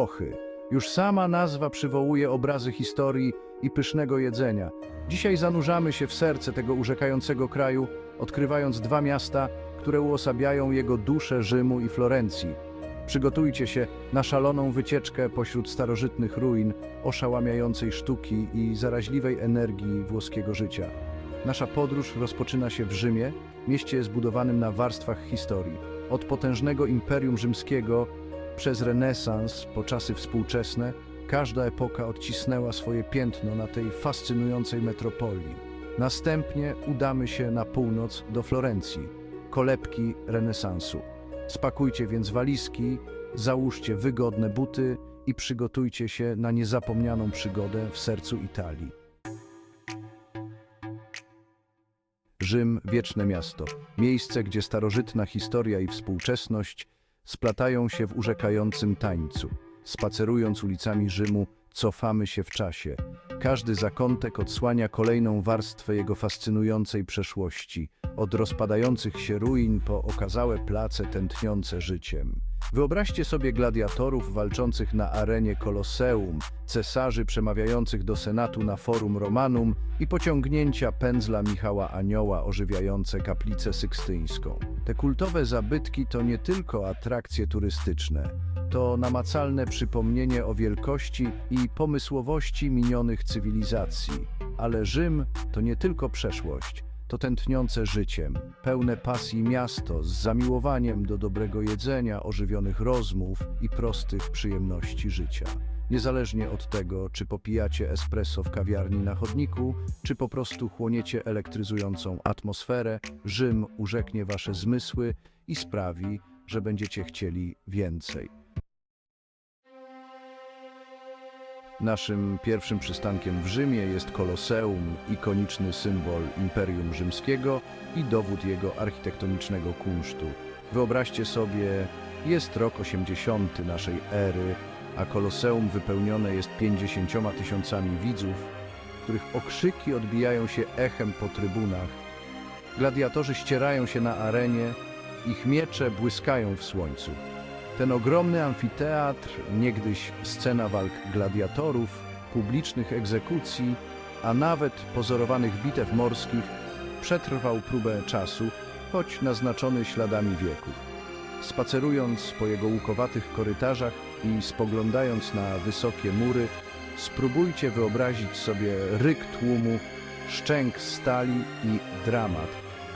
Włochy. Już sama nazwa przywołuje obrazy historii i pysznego jedzenia. Dzisiaj zanurzamy się w serce tego urzekającego kraju, odkrywając dwa miasta, które uosabiają jego duszę Rzymu i Florencji. Przygotujcie się na szaloną wycieczkę pośród starożytnych ruin, oszałamiającej sztuki i zaraźliwej energii włoskiego życia. Nasza podróż rozpoczyna się w Rzymie, mieście zbudowanym na warstwach historii. Od potężnego Imperium Rzymskiego przez renesans po czasy współczesne, każda epoka odcisnęła swoje piętno na tej fascynującej metropolii. Następnie udamy się na północ do Florencji, kolebki renesansu. Spakujcie więc walizki, załóżcie wygodne buty i przygotujcie się na niezapomnianą przygodę w sercu Italii. Rzym, wieczne miasto, miejsce, gdzie starożytna historia i współczesność splatają się w urzekającym tańcu. Spacerując ulicami Rzymu, cofamy się w czasie. Każdy zakątek odsłania kolejną warstwę jego fascynującej przeszłości, od rozpadających się ruin po okazałe place tętniące życiem. Wyobraźcie sobie gladiatorów walczących na arenie Kolosseum, cesarzy przemawiających do Senatu na Forum Romanum i pociągnięcia pędzla Michała Anioła ożywiające kaplicę sykstyńską. Te kultowe zabytki to nie tylko atrakcje turystyczne, to namacalne przypomnienie o wielkości i pomysłowości minionych cywilizacji. Ale Rzym to nie tylko przeszłość, to tętniące życiem, pełne pasji miasto z zamiłowaniem do dobrego jedzenia, ożywionych rozmów i prostych przyjemności życia. Niezależnie od tego, czy popijacie espresso w kawiarni na chodniku, czy po prostu chłoniecie elektryzującą atmosferę, Rzym urzeknie wasze zmysły i sprawi, że będziecie chcieli więcej. Naszym pierwszym przystankiem w Rzymie jest Koloseum, ikoniczny symbol Imperium Rzymskiego i dowód jego architektonicznego kunsztu. Wyobraźcie sobie, jest rok 80 naszej ery, a Koloseum wypełnione jest 50 tysiącami widzów, których okrzyki odbijają się echem po trybunach. Gladiatorzy ścierają się na arenie, ich miecze błyskają w słońcu. Ten ogromny amfiteatr, niegdyś scena walk gladiatorów, publicznych egzekucji, a nawet pozorowanych bitew morskich, przetrwał próbę czasu, choć naznaczony śladami wieków. Spacerując po jego łukowatych korytarzach i spoglądając na wysokie mury, spróbujcie wyobrazić sobie ryk tłumu, szczęk stali i dramat,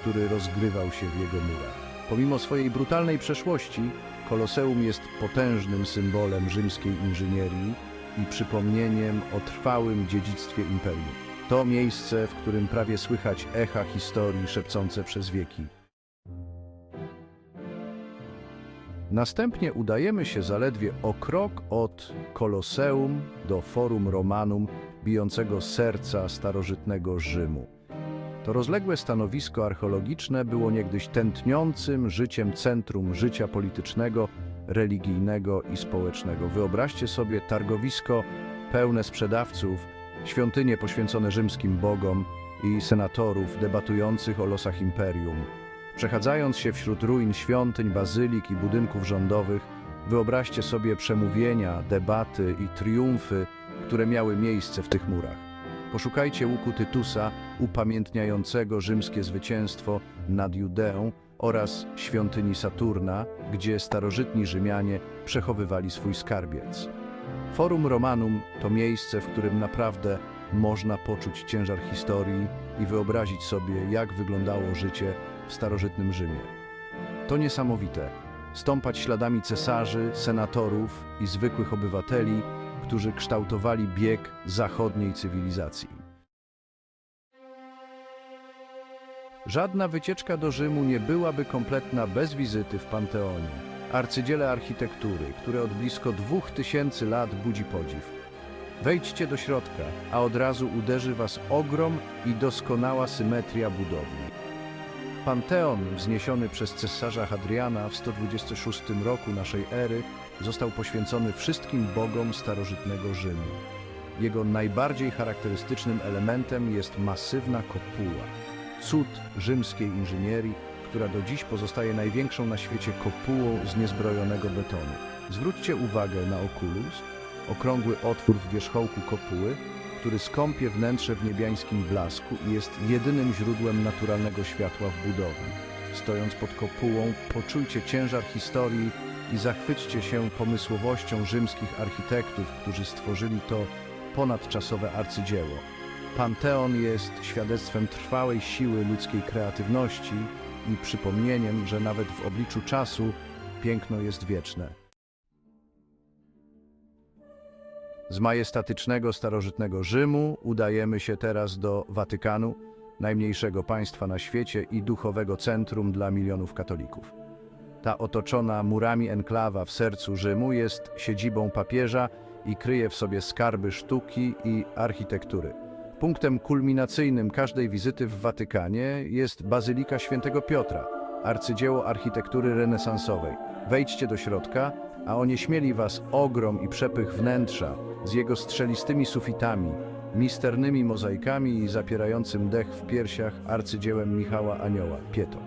który rozgrywał się w jego murach. Pomimo swojej brutalnej przeszłości, Koloseum jest potężnym symbolem rzymskiej inżynierii i przypomnieniem o trwałym dziedzictwie imperium. To miejsce, w którym prawie słychać echa historii szepcące przez wieki. Następnie udajemy się zaledwie o krok od Koloseum do Forum Romanum, bijącego serca starożytnego Rzymu. To rozległe stanowisko archeologiczne było niegdyś tętniącym życiem centrum życia politycznego, religijnego i społecznego. Wyobraźcie sobie targowisko pełne sprzedawców, świątynie poświęcone rzymskim bogom i senatorów debatujących o losach imperium. Przechadzając się wśród ruin świątyń, bazylik i budynków rządowych, wyobraźcie sobie przemówienia, debaty i triumfy, które miały miejsce w tych murach. Poszukajcie łuku Tytusa, upamiętniającego rzymskie zwycięstwo nad Judeą oraz świątyni Saturna, gdzie starożytni Rzymianie przechowywali swój skarbiec. Forum Romanum to miejsce, w którym naprawdę można poczuć ciężar historii i wyobrazić sobie, jak wyglądało życie w starożytnym Rzymie. To niesamowite. Stąpać śladami cesarzy, senatorów i zwykłych obywateli, którzy kształtowali bieg zachodniej cywilizacji. Żadna wycieczka do Rzymu nie byłaby kompletna bez wizyty w Panteonie, arcydziele architektury, które od blisko dwóch tysięcy lat budzi podziw. Wejdźcie do środka, a od razu uderzy was ogrom i doskonała symetria budowli. Panteon, wzniesiony przez cesarza Hadriana w 126 roku naszej ery, został poświęcony wszystkim bogom starożytnego Rzymu. Jego najbardziej charakterystycznym elementem jest masywna kopuła, cud rzymskiej inżynierii, która do dziś pozostaje największą na świecie kopułą z niezbrojonego betonu. Zwróćcie uwagę na okulus, okrągły otwór w wierzchołku kopuły, który skąpie wnętrze w niebiańskim blasku i jest jedynym źródłem naturalnego światła w budowli. Stojąc pod kopułą, poczujcie ciężar historii i zachwyćcie się pomysłowością rzymskich architektów, którzy stworzyli to ponadczasowe arcydzieło. Panteon jest świadectwem trwałej siły ludzkiej kreatywności i przypomnieniem, że nawet w obliczu czasu piękno jest wieczne. Z majestatycznego starożytnego Rzymu udajemy się teraz do Watykanu, najmniejszego państwa na świecie i duchowego centrum dla milionów katolików. Ta otoczona murami enklawa w sercu Rzymu jest siedzibą papieża i kryje w sobie skarby sztuki i architektury. Punktem kulminacyjnym każdej wizyty w Watykanie jest Bazylika Świętego Piotra, arcydzieło architektury renesansowej. Wejdźcie do środka, a onieśmieli was ogrom i przepych wnętrza z jego strzelistymi sufitami, misternymi mozaikami i zapierającym dech w piersiach arcydziełem Michała Anioła, Pieto.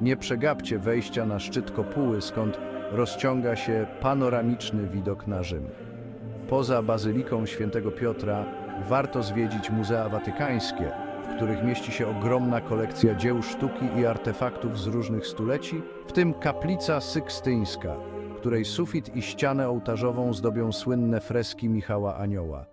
Nie przegapcie wejścia na szczyt kopuły, skąd rozciąga się panoramiczny widok na Rzym. Poza Bazyliką Świętego Piotra warto zwiedzić Muzea Watykańskie, w których mieści się ogromna kolekcja dzieł sztuki i artefaktów z różnych stuleci, w tym kaplica sykstyńska, której sufit i ścianę ołtarzową zdobią słynne freski Michała Anioła.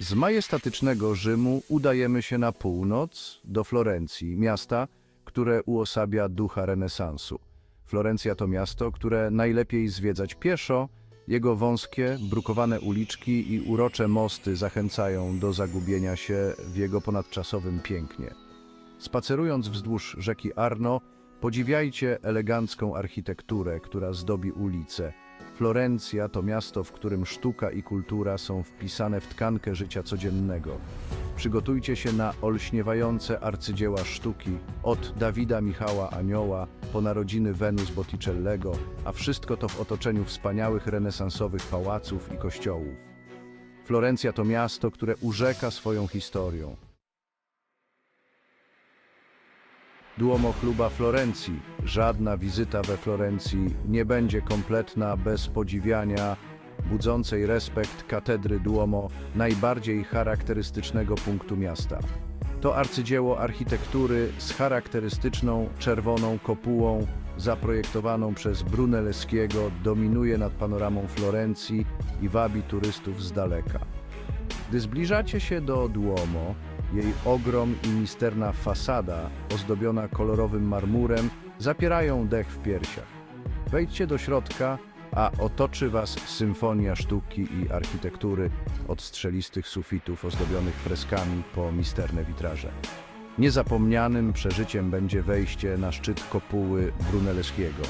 Z majestatycznego Rzymu udajemy się na północ, do Florencji, miasta, które uosabia ducha renesansu. Florencja to miasto, które najlepiej zwiedzać pieszo, jego wąskie, brukowane uliczki i urocze mosty zachęcają do zagubienia się w jego ponadczasowym pięknie. Spacerując wzdłuż rzeki Arno, podziwiajcie elegancką architekturę, która zdobi ulice. Florencja to miasto, w którym sztuka i kultura są wpisane w tkankę życia codziennego. Przygotujcie się na olśniewające arcydzieła sztuki, od Dawida Michała Anioła po narodziny Wenus Botticellego, a wszystko to w otoczeniu wspaniałych renesansowych pałaców i kościołów. Florencja to miasto, które urzeka swoją historią. Duomo Kluba Florencji. Żadna wizyta we Florencji nie będzie kompletna bez podziwiania budzącej respekt katedry Duomo, najbardziej charakterystycznego punktu miasta. To arcydzieło architektury z charakterystyczną czerwoną kopułą zaprojektowaną przez Brunelleschiego dominuje nad panoramą Florencji i wabi turystów z daleka. Gdy zbliżacie się do Duomo, jej ogrom i misterna fasada, ozdobiona kolorowym marmurem, zapierają dech w piersiach. Wejdźcie do środka, a otoczy was symfonia sztuki i architektury, od strzelistych sufitów ozdobionych freskami po misterne witraże. Niezapomnianym przeżyciem będzie wejście na szczyt kopuły Brunelleschiego.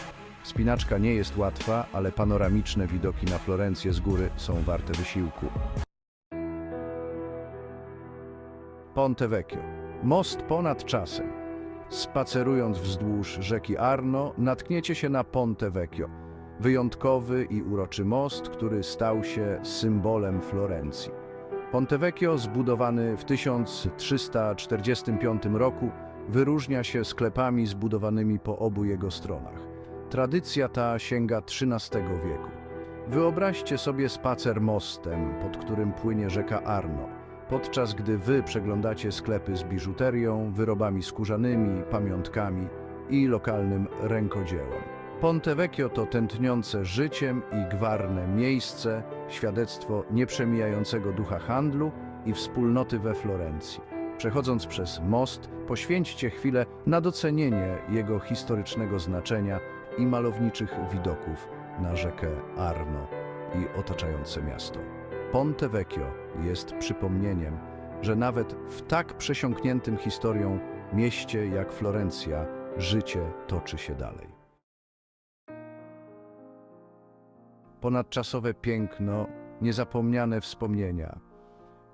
Spinaczka nie jest łatwa, ale panoramiczne widoki na Florencję z góry są warte wysiłku. Ponte Vecchio. Most ponad czasem. Spacerując wzdłuż rzeki Arno, natkniecie się na Ponte Vecchio. Wyjątkowy i uroczy most, który stał się symbolem Florencji. Ponte Vecchio, zbudowany w 1345 roku, wyróżnia się sklepami zbudowanymi po obu jego stronach. Tradycja ta sięga XIII wieku. Wyobraźcie sobie spacer mostem, pod którym płynie rzeka Arno podczas gdy wy przeglądacie sklepy z biżuterią, wyrobami skórzanymi, pamiątkami i lokalnym rękodziełem. Ponte Vecchio to tętniące życiem i gwarne miejsce, świadectwo nieprzemijającego ducha handlu i wspólnoty we Florencji. Przechodząc przez most, poświęćcie chwilę na docenienie jego historycznego znaczenia i malowniczych widoków na rzekę Arno i otaczające miasto. Ponte Vecchio jest przypomnieniem, że nawet w tak przesiąkniętym historią mieście jak Florencja życie toczy się dalej. Ponadczasowe piękno, niezapomniane wspomnienia.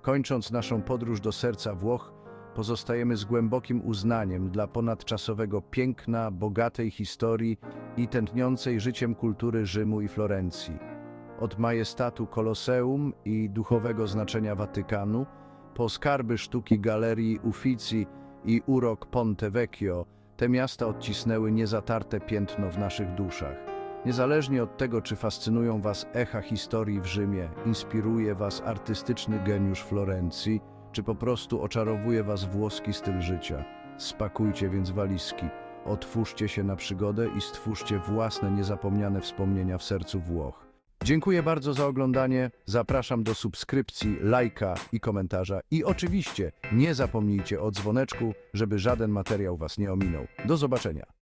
Kończąc naszą podróż do serca Włoch, pozostajemy z głębokim uznaniem dla ponadczasowego piękna, bogatej historii i tętniącej życiem kultury Rzymu i Florencji od majestatu Koloseum i duchowego znaczenia Watykanu, po skarby sztuki Galerii Uffizi i urok Ponte Vecchio, te miasta odcisnęły niezatarte piętno w naszych duszach. Niezależnie od tego, czy fascynują Was echa historii w Rzymie, inspiruje Was artystyczny geniusz Florencji, czy po prostu oczarowuje Was włoski styl życia. Spakujcie więc walizki, otwórzcie się na przygodę i stwórzcie własne niezapomniane wspomnienia w sercu Włoch. Dziękuję bardzo za oglądanie, zapraszam do subskrypcji, lajka i komentarza i oczywiście nie zapomnijcie o dzwoneczku, żeby żaden materiał Was nie ominął. Do zobaczenia.